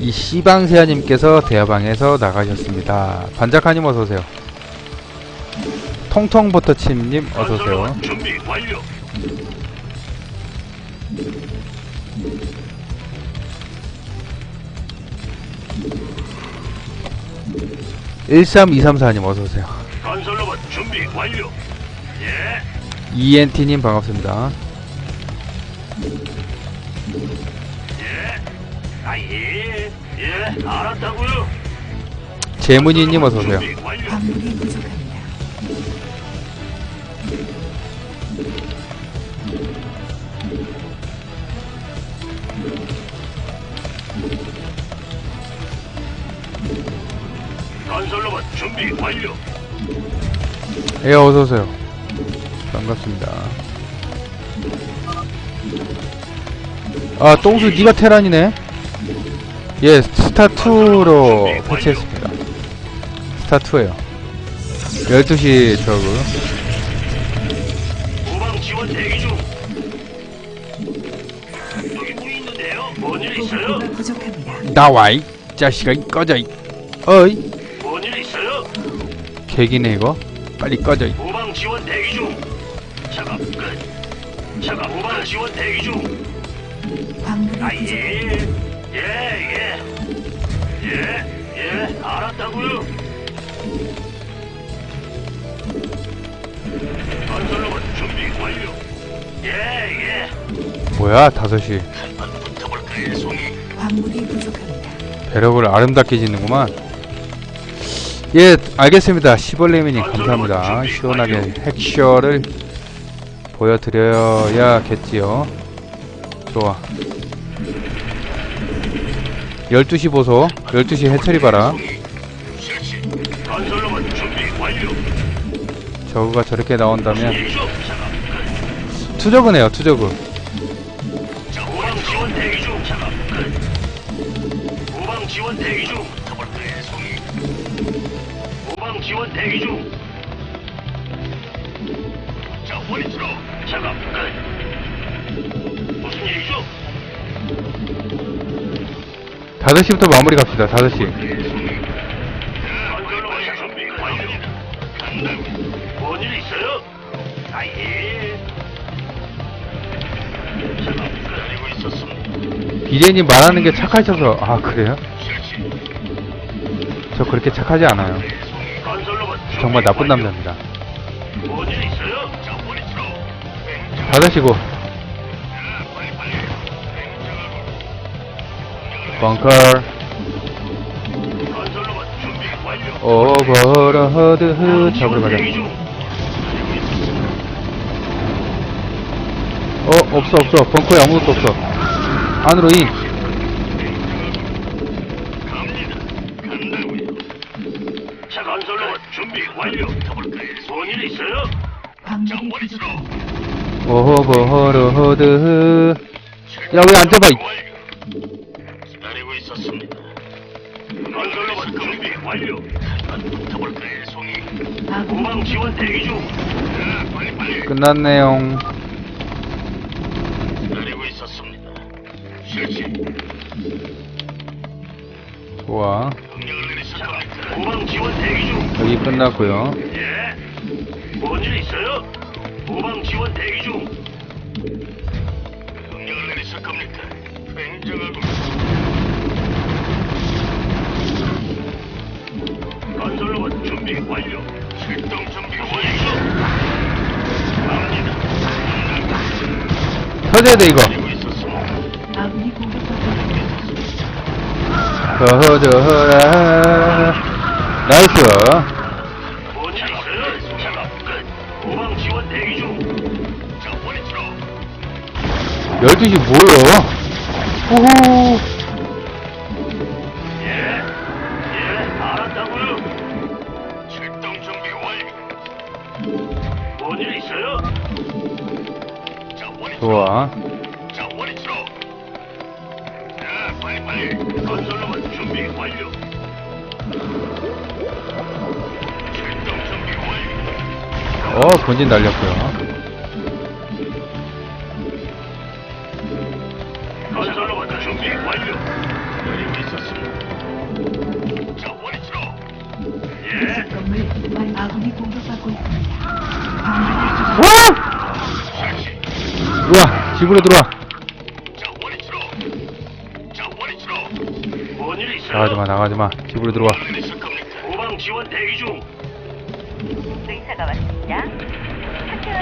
이 씨방세아님께서 대화방에서 나가셨습니다. 반작가님 어서오세요. 통통버터칩님 어서오세요. 13234님 어서오세요. 건설로봇 준비 완료. 예. ENT님 반갑습니다. 예. 아 예. 예. 알았다고요. 재문이님 어서 오세요. 준비 완료. 광물이 부족합니다. 건설로봇 준비 완료. 예 어서 오세요. 반갑습니다. 아 똥수 니가 테란이네? 예 스타2로 패치했습니다. 스타2에요. 12시 저그 후방 지원 대기 중. 여기 뭐 있는데요? 뭔일 있어요? 보급고가 부족합니다. 나와 이 자식아 이 꺼져 이 어이 뭔일 있어요? 개기네 이거 빨리 꺼져 이 후방 지원 대기 중. 작업 끝. 작업 후방 지원 대기 중. 광물이 아 부족합니다. 예. 예 예. 예. 예. 알았다고요. 건설로봇 준비 완료. 예 예. 뭐야 5시 한번 붙어볼까요, 송이? 광물이 부족합니다. 배럭을 아름답게 짓는구만 예 알겠습니다 시벌레미님 감사합니다 시원하게 핵쇼를 보여드려야겠지요 좋아 12시 보소 12시 해처리 봐라. 저그가 저렇게 나온다면. 투저그네요 투저그? 5시부터 마무리 갑시다 5시 건설로봇 준비 완료. 간다고. 뭔일 있어요? 아 예. 작업 끝. 그리고 있었습니다. 비제님 말하는 게 착하셔서 아 그래요? 저 그렇게 착하지 않아요 정말 나쁜. 남자입니다 뭔일 있어요? 자, 원위치로. 5시고 완료. 오버로드 잡으러 가자. 어 없어 없어 벙커에 아무것도 없어 안으로 인 갑니다. 간다고요. 자, 건설로봇 준비 완료. 가볼까요? 뭔일 있어요? 자, 광물이 원위치로. 부족합니다. 오버로드 야왜 안 잡아 이- 기다리고 있었습니다. 건설로봇 준비 완료. 한번 붙어볼까요, 송이? 후방 지원 대기 중. 자, 빨리 빨리. 끝났네요 기다리고 있었습니다. 실시. 좋아 명령을? 후방 지원 대기 중. 여기 끝났고요 예. 뭔일 있어요? 후방 지원 대기 중. 명령을 내리실 겁니까? 굉장하고. 준비 완료. 출동 준비 완료. 터져야 돼 이거. 아군이 공격받고. 터져라 나이스 뭔일 있어요? 작업 끝. 후방 지원 대기 중. 자, 원위치로. 12시 뭐야 호호 빨리빨리 건설로만 준비 완료. 출동 준비 완료. 어, 본진 날렸고요. 예. 우와, 집으로 들어와. 나가지 마, 나가지 마. 집으로 들어와. 후방 지원 대기 중. 의사가 왔습니다.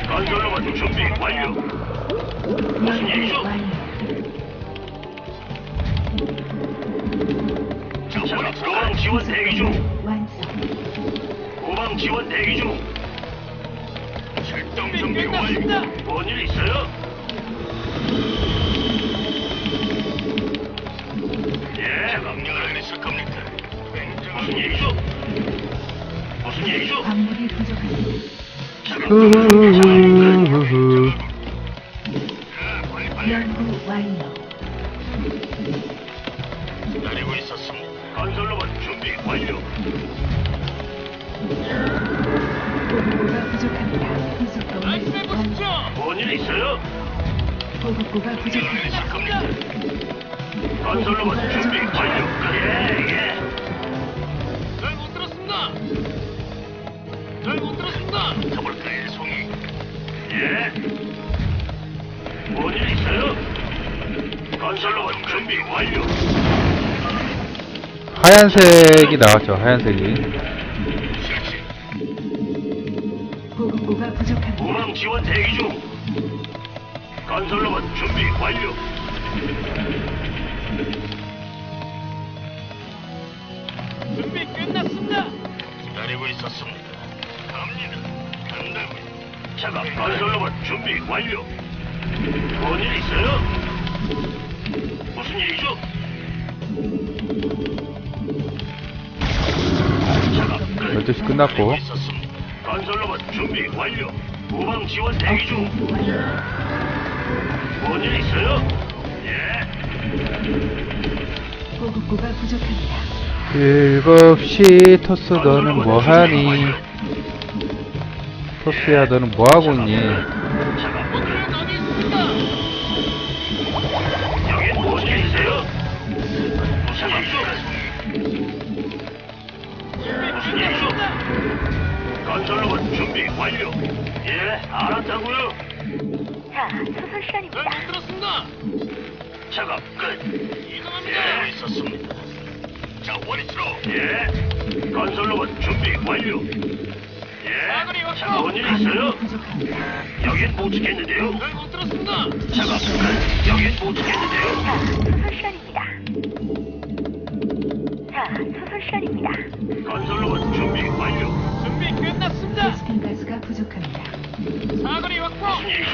건설로만 준비 완료. 무슨. 후방 지원 대기 중. 후방 지원 대기 중. 출동 준비 완료. 뭔일 있어요? 무슨 일이죠? 무슨 일이죠? 광물이 부족합니다. 후후후후후. 연구 완료. 기다리고 있었습니다. 건설로만 준비 완료. 보급고가 부족합니다. 건설로만 준비 완료. 예, 예. 들었습니다. 잘 못 들었습니다. 가볼까요, 송이? 예. 뭔일 있어요? 건설로만 준비 완료. 하얀색이 나왔죠, 하얀색이. 실시. 보급고가 부족합니다. 우방 지원 대기 중. 건설로만 준비 완료. 있었습니다. 갑니다. 간다고요. 작업 건설로만 준비 완료. 뭔일 있어요? 무슨 일이죠? 작업 끝. 12시 끝났고. 있었습니다. 건설로만 준비 완료. 우방 지원 대기 중. 업그레이드 완료. 뭔일 있어요? 예. 보급고가 부족합니다. 7시 토스 너는 뭐하니? 토스야 너는 뭐하고 있니? 준비 완료. 예, 알았다고요. 자, 수술 시간입니다. 잘못 들었습니다. 작업 끝. 이동합니다. 예, 있었습니다. 자, 원위치로. 예. 건설로만 준비 완료. 예. 자, 뭔일 있어요? 여긴 못 지켰는데요. 잘못 들었습니다. 작업 끝. 여긴 못 지켰는데요. 자, 수술 시간입니다. 자, 수술 시간입니다. 건설로만 준비 완료. 준비 끝났습니다. 베스킨 가스가 부족합니다. 사거리 확보. 무슨 일이죠?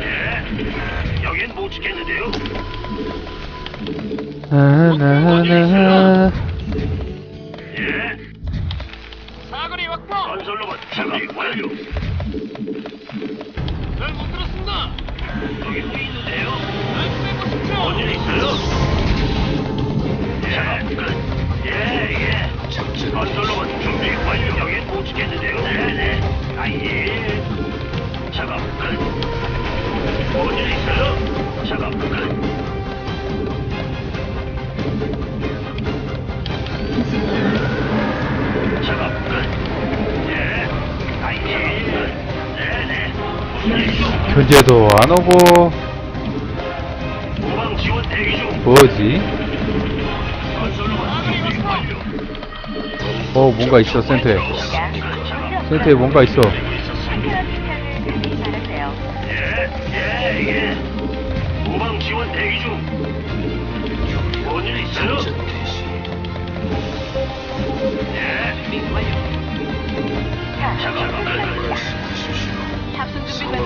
예. 여긴 못 지켰는데요. 나나나. 예. 사거리 확보. 건설로만 준비 완료. 잘 못 들었습니다. 여기 뭐 있는데요? 말씀해 보십시오. 뭔일 있어요? 예, 끝. 예, 예. 건설로만 준비 완료. 여긴 못 지켰는데요. 네 네. 아, 예. 작업 끝. 뭔일 있어요? 작업 끝. 견제도 안 오고. 뭐지? 준비. 어, 뭔가 있어, 센터에. 센터에 뭔가 있어. 말하세요. 예, 예, 예. 예. 탑승 준비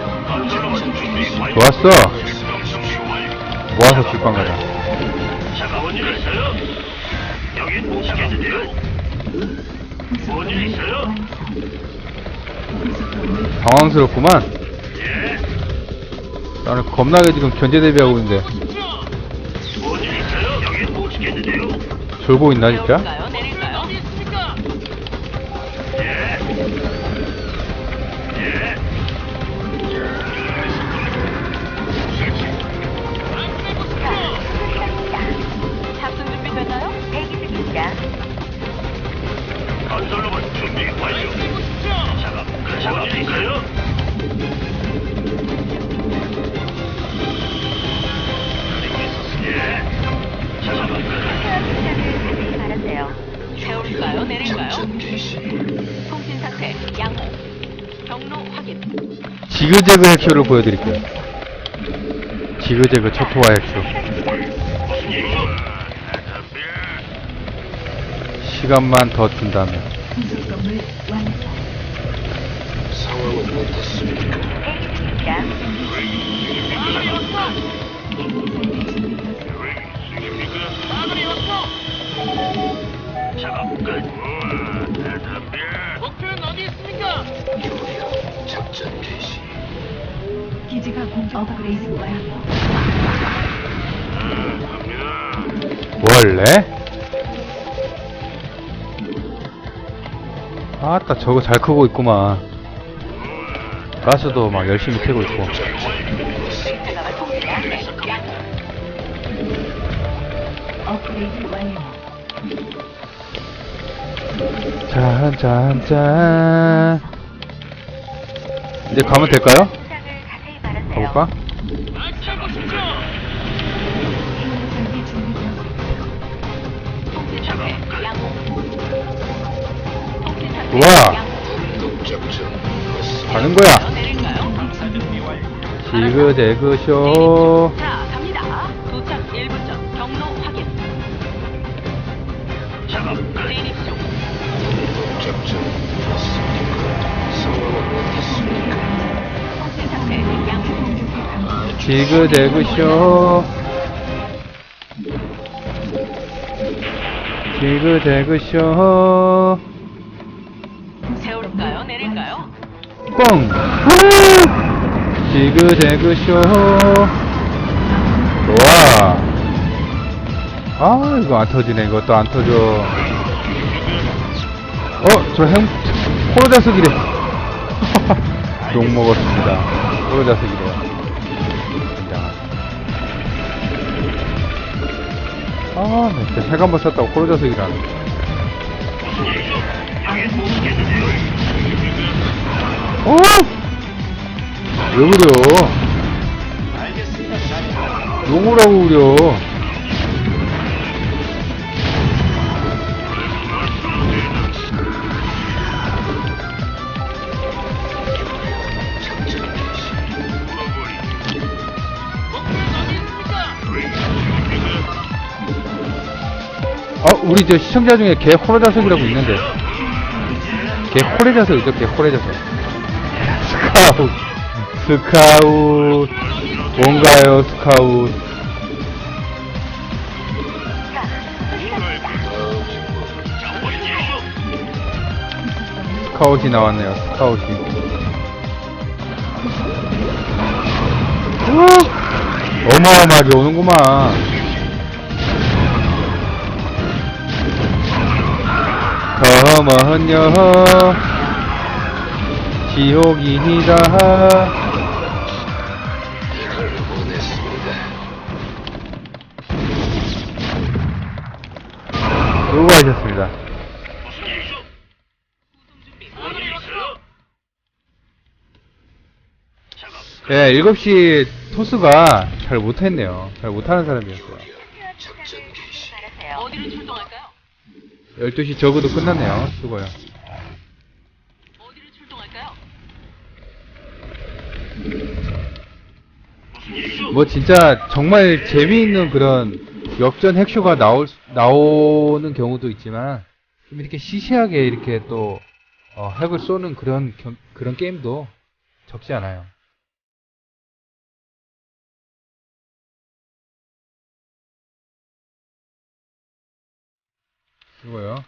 좋았어. 모아서 직방 가자. 당황스럽구만. 나는 겁나게 지금 견제 대비하고 있는데. 졸고 있나, 진짜? 지그재그 핵쇼를 보여드릴게요. 지그재그 초토화 일이죠? 시간만 더 준다면. 작업 끝. 기지가 공격. 원래? 아따, 저거 잘 크고 있구만. 가스도 막 열심히 캐고 있고. 생각을 통신 상태 양호. 업그레이드 완료. 짠, 짠, 짠. 이제 가면 될까요? 볼까? 우와. 가는 거야. 내릴까요? 지그재그 쇼. 지그재그 쇼. 지그재그 쇼. 세울까요? 내릴까요? 뻥! 지그재그 쇼. 좋아. 아, 이거 안 터지네. 이것도 안 터져. 어, 저 행, 호로자석이래. 욕 먹었습니다. 호로자석이래요. 아, 나 진짜 색 한번 썼다고 지켰는데요. 어? 왜 그래요? 하고 그려. 우리 저 시청자 중에 개 호러자석이라고 있는데. 개 호래자석 있죠, 개 호래자석. 스카웃. 스카웃. 뭔가요, 스카웃. 스카웃이 나왔네요, 스카웃이. 우와! 어마어마하게 오는구만. 어머헌여 지옥이다 수고하셨습니다. 무슨 일이죠? 뭔일 있어요? 작업 끝. 예, 7시 토스가 잘 못했네요. 잘 못하는 사람이었어요. 어디로 출동할까요? 12시 저그도 끝났네요. 수고요. 어디로 출동할까요? 뭐 진짜 정말 재미있는 그런 역전 핵쇼가 나올 수- 나오는 경우도 있지만 좀 이렇게 시시하게 이렇게 또 어, 핵을 쏘는 그런 경- 그런 게임도 적지 않아요. 수고요.